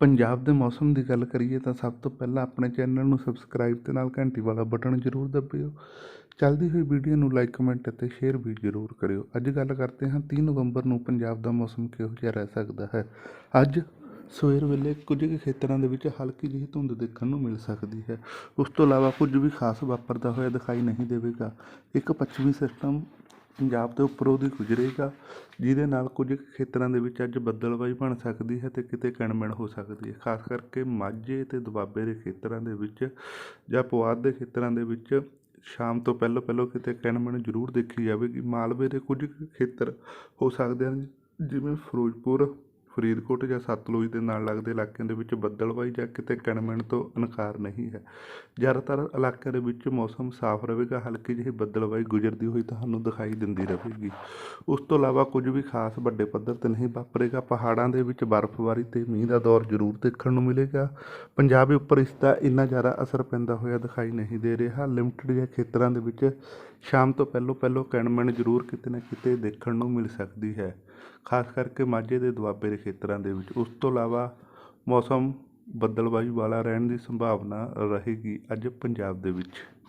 ਪੰਜਾਬ ਦੇ ਮੌਸਮ ਦੀ ਗੱਲ ਕਰੀਏ ਤਾਂ ਸਭ ਤੋਂ ਪਹਿਲਾਂ ਆਪਣੇ ਚੈਨਲ ਨੂੰ ਸਬਸਕ੍ਰਾਈਬ ਅਤੇ ਨਾਲ ਘੰਟੀ ਵਾਲਾ ਬਟਨ ਜ਼ਰੂਰ ਦਬਾਇਓ ਚੱਲਦੀ ਹੋਈ ਵੀਡੀਓ ਨੂੰ ਲਾਈਕ ਕਮੈਂਟ ਅਤੇ ਸ਼ੇਅਰ ਵੀ ਜ਼ਰੂਰ ਕਰਿਓ। ਅੱਜ ਗੱਲ ਕਰਦੇ ਹਾਂ 30 ਨਵੰਬਰ ਨੂੰ ਪੰਜਾਬ ਦਾ ਮੌਸਮ ਕਿਹੋ ਜਿਹਾ ਰਹਿ ਸਕਦਾ ਹੈ। ਅੱਜ ਸਵੇਰ ਵੇਲੇ ਕੁਝ ਕੁ ਖੇਤਰਾਂ ਦੇ ਵਿੱਚ ਹਲਕੀ ਜਿਹੀ ਧੁੰਦ ਦੇਖਣ ਨੂੰ ਮਿਲ ਸਕਦੀ ਹੈ। ਉਸ ਤੋਂ ਇਲਾਵਾ ਕੁਝ ਵੀ ਖਾਸ ਵਾਪਰਦਾ ਹੋਇਆ ਦਿਖਾਈ ਨਹੀਂ ਦੇਵੇਗਾ। ਇੱਕ ਪੱਛਮੀ ਸਿਸਟਮ ਪੰਜਾਬ ਦੇ ਉੱਪਰੋਂ ਦੀ ਗੁਜ਼ਰੇਗਾ ਜਿਹਦੇ ਨਾਲ ਕੁਝ ਕੁ ਖੇਤਰਾਂ ਦੇ ਵਿੱਚ ਅੱਜ ਬੱਦਲਬਾਈ ਬਣ ਸਕਦੀ ਹੈ ਅਤੇ ਕਿਤੇ ਕਣਮਣ ਹੋ ਸਕਦੀ ਹੈ। ਖਾਸ ਕਰਕੇ ਮਾਝੇ ਅਤੇ ਦੁਆਬੇ ਦੇ ਖੇਤਰਾਂ ਦੇ ਵਿੱਚ ਜਾਂ ਪੁਆਧ ਦੇ ਖੇਤਰਾਂ ਦੇ ਵਿੱਚ ਸ਼ਾਮ ਤੋਂ ਪਹਿਲਾਂ ਪਹਿਲਾਂ ਕਿਤੇ ਕਣਮਣ ਜ਼ਰੂਰ ਦੇਖੀ ਜਾਵੇਗੀ। ਮਾਲਵੇ ਦੇ ਕੁਝ ਕੁ ਖੇਤਰ ਹੋ ਸਕਦੇ ਹਨ, ਜਿਵੇਂ ਫਿਰੋਜ਼ਪੁਰ ਫਰੀਦਕੋਟ ਜਾਂ ਸਤਲੁਜ ਦੇ ਨਾਲ ਲੱਗਦੇ ਇਲਾਕਿਆਂ ਦੇ ਵਿੱਚ ਬੱਦਲਵਾਈ ਜਾਂ ਕਿਤੇ ਕਣਮਣ ਤੋਂ ਇਨਕਾਰ ਨਹੀਂ ਹੈ। ਜ਼ਿਆਦਾਤਰ ਇਲਾਕਿਆਂ ਦੇ ਵਿੱਚ ਮੌਸਮ ਸਾਫ਼ ਰਹੇਗਾ, ਹਲਕੀ ਜਿਹੀ ਬੱਦਲਵਾਈ ਗੁਜ਼ਰਦੀ ਹੋਈ ਤੁਹਾਨੂੰ ਦਿਖਾਈ ਦਿੰਦੀ ਰਹੇਗੀ। ਉਸ ਤੋਂ ਇਲਾਵਾ ਕੁਝ ਵੀ ਖਾਸ ਵੱਡੇ ਪੱਧਰ ਤੇ ਨਹੀਂ ਵਾਪਰੇਗਾ। ਪਹਾੜਾਂ ਦੇ ਵਿੱਚ ਬਰਫ਼ਬਾਰੀ ਤੇ ਮੀਂਹ ਦਾ ਦੌਰ ਜ਼ਰੂਰ ਦੇਖਣ ਨੂੰ ਮਿਲੇਗਾ। ਪੰਜਾਬ ਉੱਪਰ ਇਸ ਦਾ ਇੰਨਾ ਜ਼ਿਆਦਾ ਅਸਰ ਪੈਂਦਾ ਹੋਇਆ ਦਿਖਾਈ ਨਹੀਂ ਦੇ ਰਿਹਾ। ਲਿਮਟਿਡ ਜਿਹੇ ਖੇਤਰਾਂ ਦੇ ਵਿੱਚ ਸ਼ਾਮ ਤੋਂ ਪਹਿਲੋਂ ਪਹਿਲੋਂ ਕਣਮਣ ਜ਼ਰੂਰ ਕਿਤੇ ਨਾ ਕਿਤੇ ਦੇਖਣ ਨੂੰ ਮਿਲ ਸਕਦੀ ਹੈ। ਖਾਸ ਕਰਕੇ ਮਾਝੇ ਦੇ ਦੁਆਬੇ ਦੇ ਖੇਤਰਾਂ ਦੇ ਵਿੱਚ। ਉਸ ਤੋਂ ਇਲਾਵਾ ਮੌਸਮ ਬੱਦਲਬਾਈ ਵਾਲਾ ਰਹਿਣ ਦੀ ਸੰਭਾਵਨਾ ਰਹੇਗੀ ਅੱਜ ਪੰਜਾਬ ਦੇ ਵਿੱਚ।